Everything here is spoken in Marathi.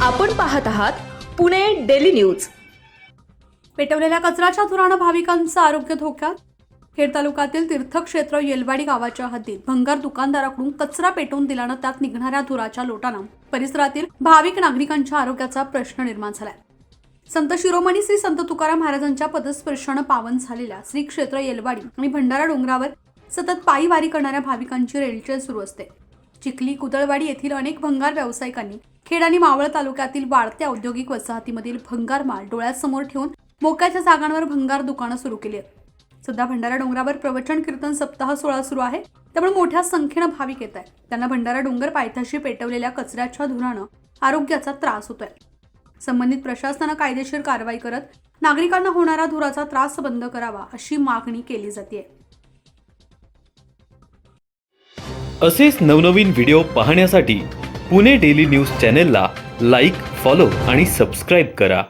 आपण पाहत आहात पुणे डेली न्यूज. पेटवलेल्या कचऱ्याच्या धुरानं भाविकांचं आरोग्य धोक्यात. खेड तालुक्यातील तीर्थक्षेत्र येलवाडी गावाच्या हद्दीत भंगार दुकानदाराकडून कचरा पेटवून दिल्यानं त्यात निघणाऱ्या धुराच्या लोटानं परिसरातील भाविक नागरिकांच्या आरोग्याचा प्रश्न निर्माण झालाय. संत शिरोमणी श्री संत तुकाराम महाराजांच्या पदस्पर्शानं पावन झालेल्या श्री क्षेत्र येलवाडी आणि भंडारा डोंगरावर सतत पायी वारी करणाऱ्या भाविकांची रेलचेल सुरू असते. चिखली कुदळवाडी येथील अनेक भंगार व्यावसायिकांनी खेड आणि मावळ तालुक्यातील वाढत्या औद्योगिक वसाहतीमधील भंगार माल डोळ्यासमोर ठेवून मोक्याच्या जागांवर भंगार दुकानं सुरू केली आहेत. सध्या भंडारा डोंगरावर प्रवचन कीर्तन सप्ताह सोहळा सुरू आहे. त्यामुळे मोठ्या संख्येनं भाविक येत आहेत. त्यांना भंडारा डोंगर पायथ्याशी पेटवलेल्या कचऱ्याच्या धुरानं आरोग्याचा त्रास होतोय. संबंधित प्रशासनानं कायदेशीर कारवाई करत नागरिकांना होणारा धुराचा त्रास बंद करावा अशी मागणी केली जाते असेच नवनवीन व्हिडिओ पाहण्यासाठी पुणे डेली न्यूज चॅनेलला लाईक फॉलो आणि सबस्क्राईब करा.